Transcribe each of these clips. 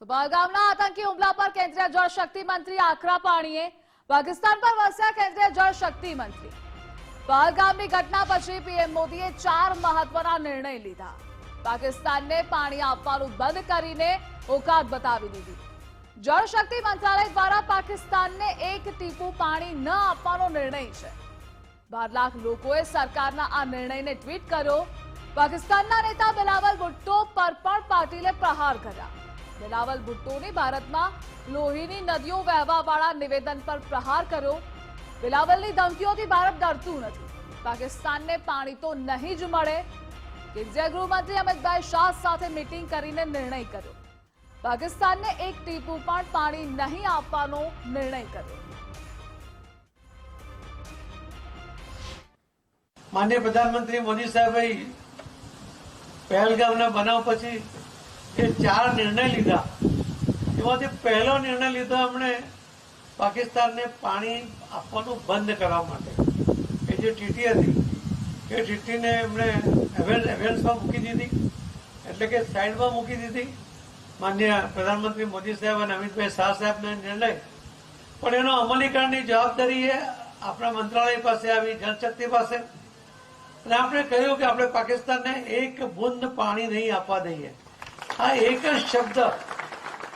તો પહલગામના આતંકી હુમલા પર કેન્દ્રીય જળ શક્તિ મંત્રી આકરા પાણીએ પાકિસ્તાન પર વસ્યા કેન્દ્રીય જળ શક્તિ મંત્રી. પહલગામની ઘટના પછી પીએમ મોદીએ ચાર મહત્વના નિર્ણય લીધા. પાકિસ્તાનને પાણી આપવાનું બંધ કરીને ઓકાત બતાવી દીધી. જળ શક્તિ મંત્રાલય દ્વારા પાકિસ્તાનને એક ટીપું પાણી ન આપવાનો નિર્ણય છે. બાર લાખ લોકોએ સરકારના આ નિર્ણયને ટ્વીટ કર્યો. પાકિસ્તાનના નેતા બિલાવલ ભુટ્ટો પર પણ પાટીલે પ્રહાર કર્યા. બિલાવલ ભુટ્ટોની ભારતમાં લોહીની નદીઓ વહેવાવાળા નિવેદન પર પ્રહાર કર્યો. બિલાવલની ધમકીઓથી ભારત ડરતું નથી. પાકિસ્તાનને પાણી તો નહીં જ મળે. કેન્દ્રીય ગૃહમંત્રી અમિતભાઈ શાહ સાથે મીટિંગ કરીને નિર્ણય કર્યો. પાકિસ્તાનને એક ટીપું પણ પાણી નહીં આપવાનો નિર્ણય કર્યો. માન્ય પ્રધાનમંત્રી મોદી સાહેબે પહેલગામના બનાવ પછી જે ચાર નિર્ણય લીધા. એમાંથી પહેલો નિર્ણય લીધો એમણે પાકિસ્તાનને પાણી આપવાનું બંધ કરવા માટે. એ જે ટીટી હતી, એ ટીટીને એમણે એવેન્સ એવેન્સમાં મૂકી દીધી. એટલે કે સાઈડમાં મૂકી દીધી. માન્ય પ્રધાનમંત્રી મોદી સાહેબ અને અમિતભાઈ શાહ સાહેબનો નિર્ણય. પણ એનો અમલીકરણની જવાબદારી એ આપણા મંત્રાલય પાસે આવી, જનશક્તિ પાસે. અને આપણે કહ્યું કે આપણે પાકિસ્તાનને એક બુંદ પાણી નહીં આપવા દઈએ. આ એક જ શબ્દ.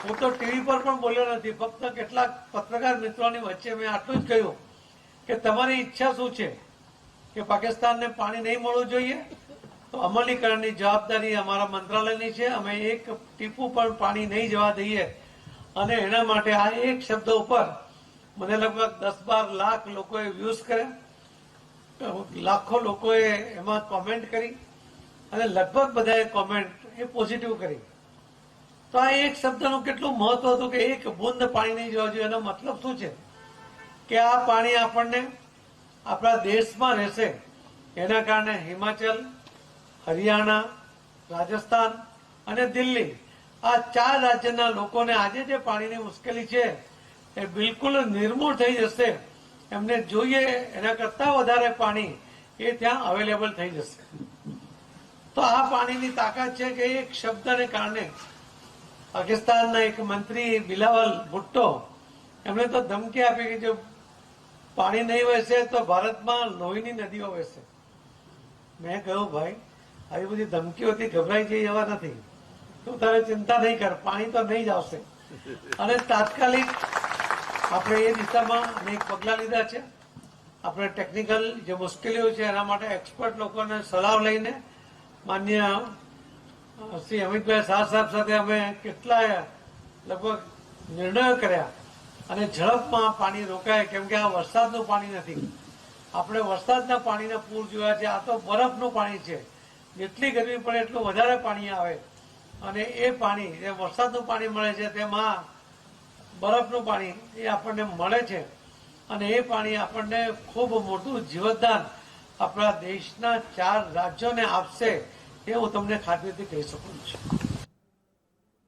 હું તો ટીવી પર પણ બોલ્યો નથી. ફક્ત કેટલાક પત્રકાર મિત્રોની વચ્ચે મેં આટલું જ કહ્યું કે તમારી ઈચ્છા શું છે? કે પાકિસ્તાનને પાણી નહીં મળવું જોઈએ? તો અમલીકરણની જવાબદારી અમારા મંત્રાલયની છે. અમે એક ટીપું પણ પાણી નહીં જવા દઈએ. અને એના માટે આ એક શબ્દ ઉપર મને લગભગ દસ બાર લાખ લોકોએ વ્યૂઝ કર્યા. લાખો લોકોએ એમાં કોમેન્ટ કરી. અને લગભગ બધાએ કોમેન્ટ એ પોઝિટિવ કરી. તો આ એક શબ્દનું કેટલું મહત્વ હતું કે એક બુંદ પાણી નહીં જવા જોઈએ, એનો મતલબ શું છે? કે આ પાણી આપણને આપણા દેશમાં રહેશે. એના કારણે હિમાચલ, હરિયાણા, રાજસ્થાન અને દિલ્હી આ ચાર રાજ્યના લોકોને આજે જે પાણીની મુશ્કેલી છે એ બિલકુલ નિર્મૂળ થઈ જશે. એમને જોઈએ એના કરતા વધારે પાણી એ ત્યાં અવેલેબલ થઈ જશે. તો આ પાણીની તાકાત છે કે એક શબ્દને કારણે પાકિસ્તાનના એક મંત્રી બિલાવલ ભુટ્ટો, એમણે તો ધમકી આપી કે જો પાણી નહીં વહેશે તો ભારતમાં લોહીની નદીઓ વહેશે. મેં કહ્યું, ભાઈ, આવી બધી ધમકીઓથી ગભરાઈ જઈ જવા નથી. તું તારે ચિંતા નહીં કર, પાણી તો નહીં જ આવશે. અને તાત્કાલિક આપણે એ દિશામાં અનેક પગલાં લીધા છે. આપણે ટેકનિકલ જે મુશ્કેલીઓ છે એના માટે એક્સપર્ટ લોકોને સલાહ લઈને માન્ય શ્રી અમિતભાઈ શાહ સાહેબ સાથે અમે કેટલાય લગભગ નિર્ણયો કર્યા અને ઝડપમાં પાણી રોકાય, કેમ કે આ વરસાદનું પાણી નથી. આપણે વરસાદના પાણીના પૂર જોયા છે, આ તો બરફનું પાણી છે. જેટલી ગરમી પડે એટલું વધારે પાણી આવે. અને એ પાણી, જે વરસાદનું પાણી મળે છે, તેમાં બરફનું પાણી એ આપણને મળે છે. અને એ પાણી આપણને ખૂબ મોટું જીવતદાન આપણા દેશના ચાર રાજ્યોને આપશે એ હું તમને ખાતરીથી કહી શકું છું.